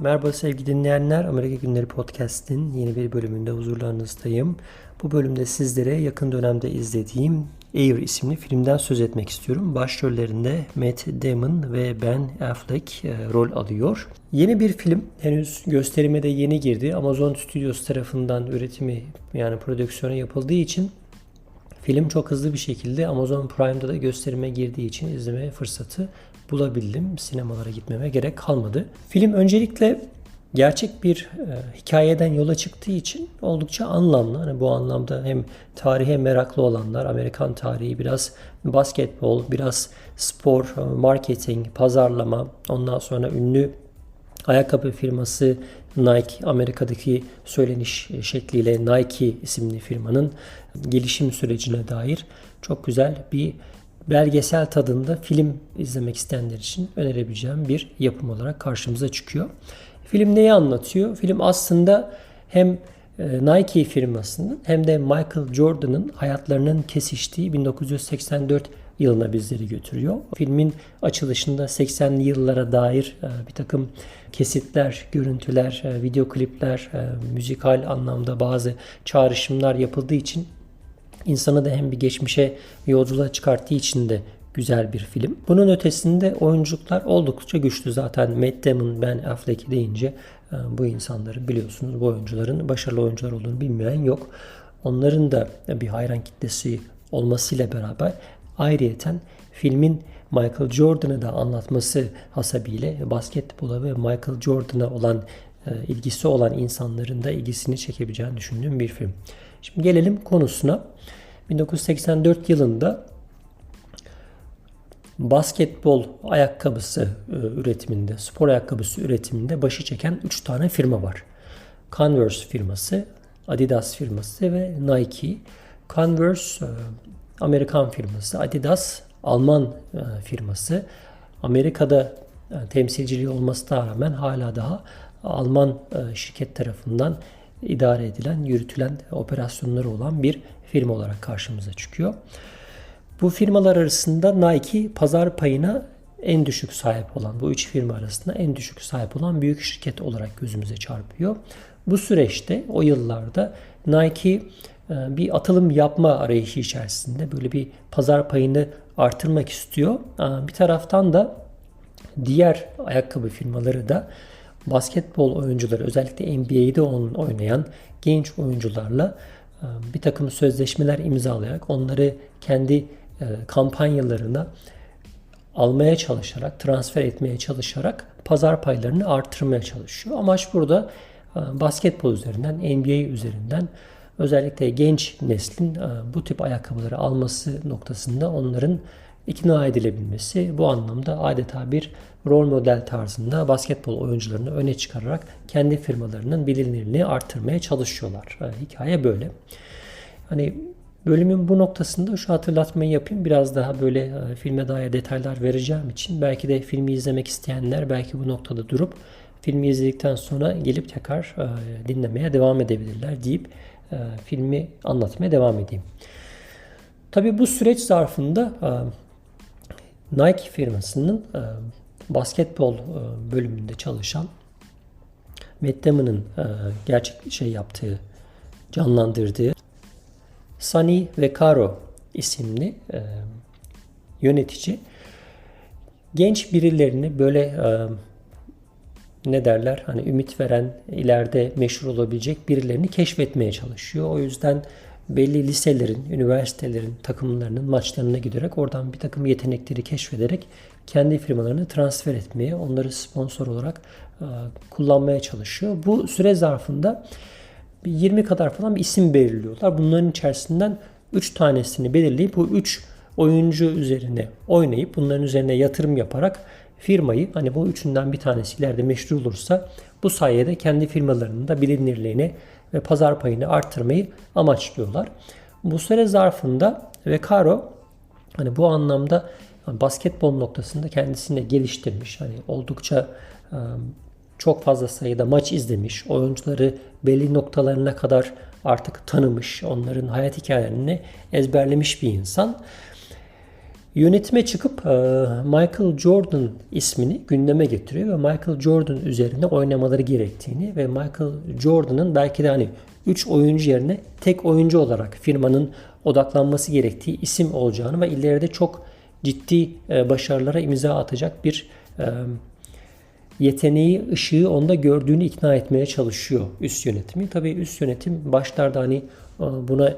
Merhaba sevgili dinleyenler. Amerika Günleri Podcast'in yeni bir bölümünde huzurlarınızdayım. Bu bölümde sizlere yakın dönemde izlediğim Air isimli filmden söz etmek istiyorum. Başrollerinde Matt Damon ve Ben Affleck e, rol alıyor. Yeni bir film. Henüz gösterime de yeni girdi. Amazon Studios tarafından üretimi yani prodüksiyonu yapıldığı için Film çok hızlı bir şekilde Amazon Prime'da da gösterime girdiği için izleme fırsatı bulabildim. Sinemalara gitmeme gerek kalmadı. Film öncelikle gerçek bir e, hikayeden yola çıktığı için oldukça anlamlı. Hani bu anlamda hem tarihe meraklı olanlar, Amerikan tarihi biraz basketbol, biraz spor, e, marketing, pazarlama, ondan sonra ünlü ayakkabı firması Nike Amerika'daki söyleniş şekliyle Nike isimli firmanın gelişim sürecine dair çok güzel bir belgesel tadında film izlemek isteyenler için önerebileceğim bir yapım olarak karşımıza çıkıyor. Film neyi anlatıyor? Film aslında hem e, Nike firmasının hem de Michael Jordan'ın hayatlarının kesiştiği 1984 yılına bizleri götürüyor. Filmin açılışında 80'li yıllara dair e, bir takım kesitler, görüntüler, e, video klipler, müzikal anlamda bazı çağrışımlar yapıldığı için insanı da hem bir geçmişe yolculuğa çıkarttığı için de güzel bir film. Bunun ötesinde oyunculuklar oldukça güçlü zaten. Matt Damon, Ben Affleck deyince e, bu insanları biliyorsunuz bu oyuncuların başarılı oyuncular olduğunu bilmeyen yok. Onların da bir hayran kitlesi olmasıyla beraber ayrıyeten filmin Michael Jordan'ı da anlatması hasebiyle basketbola ve Michael Jordan'a olan e, ilgisi olan insanların da ilgisini çekebileceğini düşündüğüm bir film. Şimdi gelelim konusuna. 1984 yılında basketbol ayakkabısı e, üretiminde, spor ayakkabısı üretiminde başı çeken 3 tane firma var. Converse firması, Adidas firması ve Nike. Converse e, Amerikan firması, Adidas Alman e, firması. Amerika'da temsilciliği olmasına rağmen hala daha Alman şirket tarafından idare edilen, yürütülen operasyonları olan bir firma olarak karşımıza çıkıyor. Bu firmalar arasında Nike pazar payına en düşük sahip olan, bu üç firma arasında en düşük sahip olan büyük şirket olarak gözümüze çarpıyor. Bu süreçte o yıllarda Nike e, bir atılım yapma arayışı içerisinde böyle bir pazar payını artırmak istiyor. Bir taraftan da diğer ayakkabı firmaları da basketbol oyuncuları özellikle NBA'de oynayan genç oyuncularla e, bir takım sözleşmeler imzalayarak onları kendi e, kampanyalarına almaya çalışarak, transfer etmeye çalışarak pazar paylarını artırmaya çalışıyor. Amaç burada e, basketbol üzerinden, NBA üzerinden özellikle genç neslin bu tip ayakkabıları alması noktasında onların ikna edilebilmesi bu anlamda adeta bir rol model tarzında basketbol oyuncularını öne çıkararak kendi firmalarının bilinirliğini arttırmaya çalışıyorlar. Hikaye böyle. Hani bölümün bu noktasında şu hatırlatmayı yapayım. Biraz daha böyle e, filme dair detaylar vereceğim için belki de filmi izlemek isteyenler belki bu noktada durup filmi izledikten sonra gelip tekrar e, dinlemeye devam edebilirler deyip e, filmi anlatmaya devam edeyim. Tabii bu süreç zarfında Nike firmasının e, basketbol e, bölümünde çalışan Matt Damon'ın e, gerçek şey yaptığı, canlandırdığı Sunny Vaccaro isimli yönetici genç birilerini böyle ne derler hani ümit veren ileride meşhur olabilecek birilerini keşfetmeye çalışıyor. O yüzden belli liselerin, üniversitelerin takımlarının maçlarına giderek oradan bir takım yetenekleri keşfederek kendi firmalarını transfer etmeye, onları sponsor olarak e, kullanmaya çalışıyor. Bu süre zarfında 20 kadar falan bir isim belirliyorlar. Bunların içerisinden 3 tanesini belirleyip bu 3 oyuncu üzerine oynayıp bunların üzerine yatırım yaparak firmayı hani bu üçünden bir tanesi ileride meşhur olursa bu sayede kendi firmalarının da bilinirliğini ve pazar payını arttırmayı amaçlıyorlar. Bu süre zarfında ve Caro hani bu anlamda basketbol noktasında kendisini geliştirmiş. Hani oldukça çok fazla sayıda maç izlemiş. Oyuncuları belli noktalarına kadar artık tanımış. Onların hayat hikayelerini ezberlemiş bir insan. Yönetime çıkıp e, Michael Jordan ismini gündeme getiriyor ve Michael Jordan üzerinde oynamaları gerektiğini ve Michael Jordan'ın belki de hani 3 oyuncu yerine tek oyuncu olarak firmanın odaklanması gerektiği isim olacağını ve ileride çok ciddi e, başarılara imza atacak bir e, yeteneği, ışığı onda gördüğünü ikna etmeye çalışıyor üst yönetimi. Tabii üst yönetim başlarda hani buna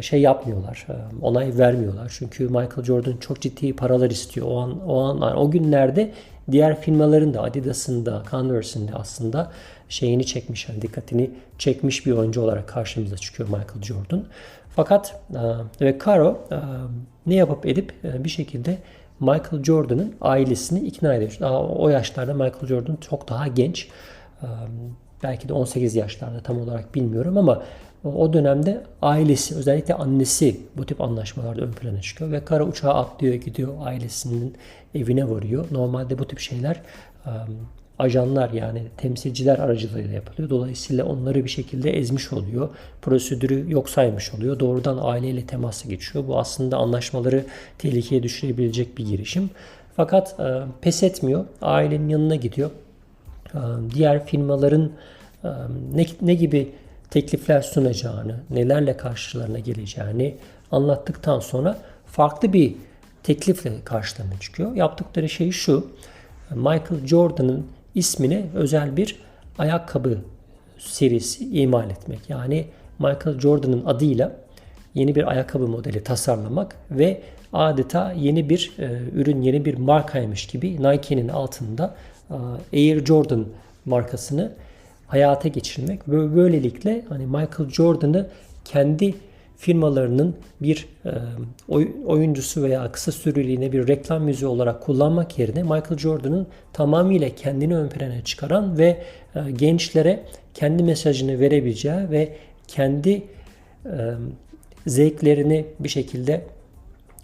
şey yapmıyorlar, e, onay vermiyorlar. Çünkü Michael Jordan çok ciddi paralar istiyor. O an o an yani o günlerde diğer firmaların da Adidas'ın da Converse'in de aslında şeyini çekmiş, yani dikkatini çekmiş bir oyuncu olarak karşımıza çıkıyor Michael Jordan. Fakat ve Caro ne yapıp edip bir şekilde Michael Jordan'ın ailesini ikna ediyor. Daha o yaşlarda Michael Jordan çok daha genç. Belki de 18 yaşlarda tam olarak bilmiyorum ama o dönemde ailesi özellikle annesi bu tip anlaşmalarda ön plana çıkıyor ve kara uçağa atlıyor gidiyor ailesinin evine varıyor. Normalde bu tip şeyler ajanlar yani temsilciler aracılığıyla yapılıyor. Dolayısıyla onları bir şekilde ezmiş oluyor. Prosedürü yok saymış oluyor. Doğrudan aileyle temasa geçiyor. Bu aslında anlaşmaları tehlikeye düşürebilecek bir girişim. Fakat pes etmiyor. Ailenin yanına gidiyor. Diğer firmaların ne, ne gibi teklifler sunacağını, nelerle karşılarına geleceğini anlattıktan sonra farklı bir teklifle karşılarına çıkıyor. Yaptıkları şey şu. Michael Jordan'ın ismine özel bir ayakkabı serisi imal etmek. Yani Michael Jordan'ın adıyla yeni bir ayakkabı modeli tasarlamak ve adeta yeni bir e, ürün, yeni bir markaymış gibi Nike'nin altında e, Air Jordan markasını hayata geçirmek ve böylelikle hani Michael Jordan'ı kendi firmalarının bir e, oyuncusu veya kısa süreliğine bir reklam yüzü olarak kullanmak yerine Michael Jordan'ın tamamıyla kendini ön plana çıkaran ve e, gençlere kendi mesajını verebileceği ve kendi e, zevklerini bir şekilde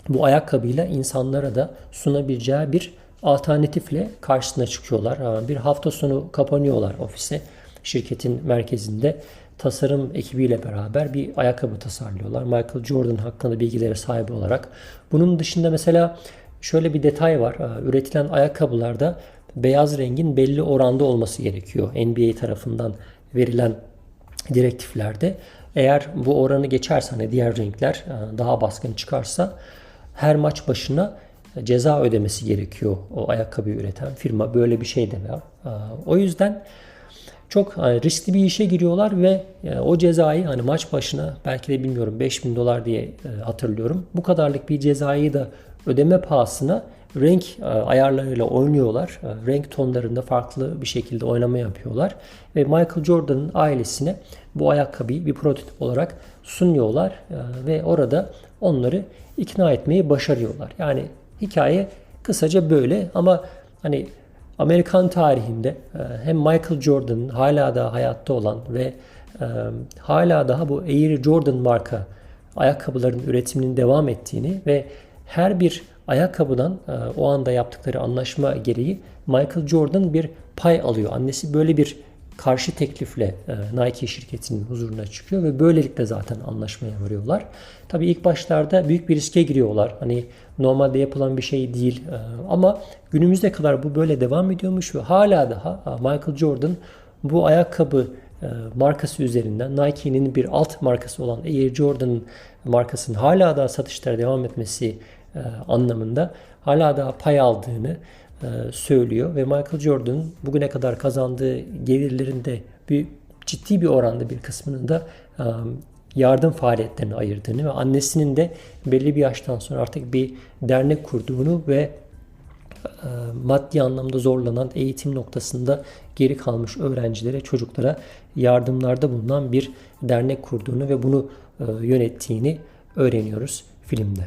bu ayakkabıyla insanlara da sunabileceği bir alternatifle karşısına çıkıyorlar. Bir hafta sonu kapanıyorlar ofise şirketin merkezinde tasarım ekibiyle beraber bir ayakkabı tasarlıyorlar. Michael Jordan hakkında bilgilere sahip olarak. Bunun dışında mesela şöyle bir detay var. Ee, üretilen ayakkabılarda beyaz rengin belli oranda olması gerekiyor. NBA tarafından verilen direktiflerde. Eğer bu oranı geçerse hani diğer renkler e, daha baskın çıkarsa her maç başına ceza ödemesi gerekiyor o ayakkabı üreten firma. Böyle bir şey de var. Ee, o yüzden çok hani riskli bir işe giriyorlar ve e, o cezayı hani maç başına belki de bilmiyorum 5000 dolar diye e, hatırlıyorum. Bu kadarlık bir cezayı da ödeme pahasına renk e, ayarlarıyla oynuyorlar. Renk tonlarında farklı bir şekilde oynama yapıyorlar. Ve Michael Jordan'ın ailesine bu ayakkabıyı bir prototip olarak sunuyorlar. Ve orada onları ikna etmeyi başarıyorlar. Yani hikaye kısaca böyle ama hani Amerikan tarihinde e, hem Michael Jordan'ın hala da hayatta olan ve e, hala daha bu Air Jordan marka ayakkabıların üretiminin devam ettiğini ve her bir ayakkabıdan e, o anda yaptıkları anlaşma gereği Michael Jordan bir pay alıyor. Annesi böyle bir karşı teklifle Nike şirketinin huzuruna çıkıyor ve böylelikle zaten anlaşmaya varıyorlar. Tabii ilk başlarda büyük bir riske giriyorlar. Hani normalde yapılan bir şey değil. Ee, ama günümüzde kadar bu böyle devam ediyormuş ve hala daha Michael Jordan bu ayakkabı e, markası üzerinden Nike'nin bir alt markası olan Air Jordan markasının hala daha satışlara devam etmesi e, anlamında hala daha pay aldığını e, söylüyor ve Michael Jordan bugüne kadar kazandığı gelirlerin de bir ciddi bir oranda bir kısmını da yardım faaliyetlerine ayırdığını ve annesinin de belli bir yaştan sonra artık bir dernek kurduğunu ve e, maddi anlamda zorlanan eğitim noktasında geri kalmış öğrencilere, çocuklara yardımlarda bulunan bir dernek kurduğunu ve bunu e, yönettiğini öğreniyoruz filmde.